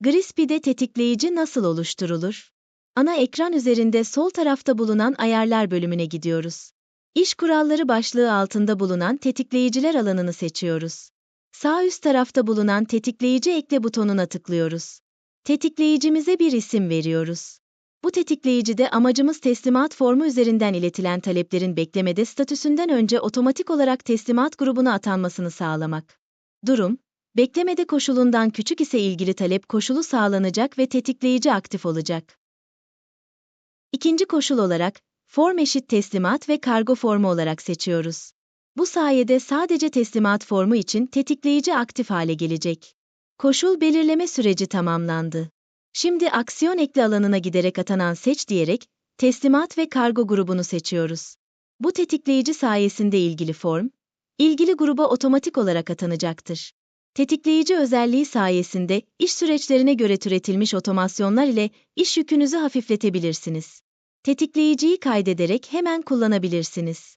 Grispy'de tetikleyici nasıl oluşturulur? Ana ekran üzerinde sol tarafta bulunan ayarlar bölümüne gidiyoruz. İş kuralları başlığı altında bulunan tetikleyiciler alanını seçiyoruz. Sağ üst tarafta bulunan tetikleyici ekle butonuna tıklıyoruz. Tetikleyicimize bir isim veriyoruz. Bu tetikleyicide amacımız teslimat formu üzerinden iletilen taleplerin beklemede statüsünden önce otomatik olarak teslimat grubuna atanmasını sağlamak. Durum, beklemede koşulundan küçük ise ilgili talep koşulu sağlanacak ve tetikleyici aktif olacak. İkinci koşul olarak, form eşit teslimat ve kargo formu olarak seçiyoruz. Bu sayede sadece teslimat formu için tetikleyici aktif hale gelecek. Koşul belirleme süreci tamamlandı. Şimdi aksiyon ekle alanına giderek atanan seç diyerek teslimat ve kargo grubunu seçiyoruz. Bu tetikleyici sayesinde ilgili form, ilgili gruba otomatik olarak atanacaktır. Tetikleyici özelliği sayesinde iş süreçlerine göre türetilmiş otomasyonlar ile iş yükünüzü hafifletebilirsiniz. Tetikleyiciyi kaydederek hemen kullanabilirsiniz.